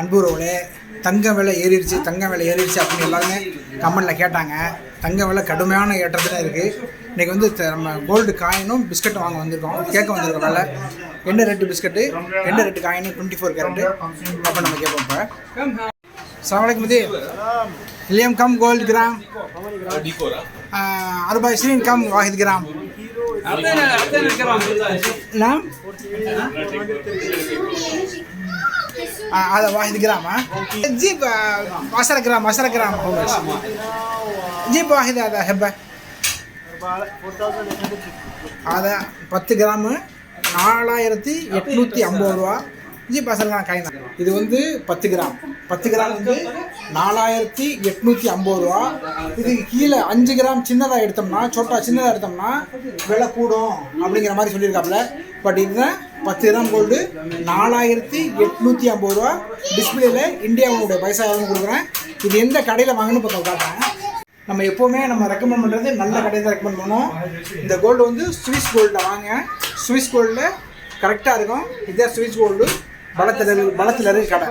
அன்புறவுலே தங்க விலை ஏறிடுச்சு தங்க விலை ஏறிடுச்சு அப்படின்னு எல்லாருமே கமெண்டில் கேட்டாங்க. தங்க விலை கடுமையான ஏற்றத்தில் இருக்குது இன்றைக்கி வந்து நம்ம கோல்டு காயினும் பிஸ்கட்டும் வாங்க வந்திருக்கோம். கேட்க வந்திருக்கோம் விலை. என்ன ரெட்டு பிஸ்கட்டு என்ன red coin twenty four carat அப்போ நம்ம கேட்போம் இப்போ. सलामकुम दी हिलियम कम गोल्ड ग्राम अरबाइसरीन कम वाहिद ग्राम नाम اعطينا اعطينا الجرام نعم؟ آه هذا واحد جرام ها؟ تجيب آه 10 جرام 10 جرام هو بس جيب واحد هذا هبه هذا 10 கிராமு நாலாயிரத்தி எட்நூற்றி ஐம்பது ரூபா ஜி பசங்க காயின் இது வந்து பத்து கிராம் பத்து கிராம் வந்து நாலாயிரத்தி எட்நூற்றி ஐம்பது ரூபா இதுக்கு கீழே அஞ்சு கிராம் சின்னதாக எடுத்தோம்னா சோட்டா சின்னதாக எடுத்தோம்னா விலை கூடும் அப்படிங்கிற மாதிரி சொல்லியிருக்காப்புல பட் இதுதான் பத்து கிராம் கோல்டு நாலாயிரத்தி எட்நூற்றி ஐம்பது ரூபா டிஸ்பிளேல இந்தியாவுடைய பைசா கொடுக்குறேன். இது எந்த கடையில் வாங்கன்னு இப்போ காட்டுறேன் நம்ம எப்போவுமே நம்ம ரெக்கமெண்ட் பண்ணுறது நல்ல கடையை தான் ரெக்கமெண்ட் பண்ணுவோம். இந்த கோல்டு வந்து சுவிஸ் கோல்டில் வாங்க. சுவிஸ் கோல்டில் கரெக்டாக இருக்கும். இதே சுவிஸ் கோல்டு பலத்தில் பலத்தில் இருக்கு கடை.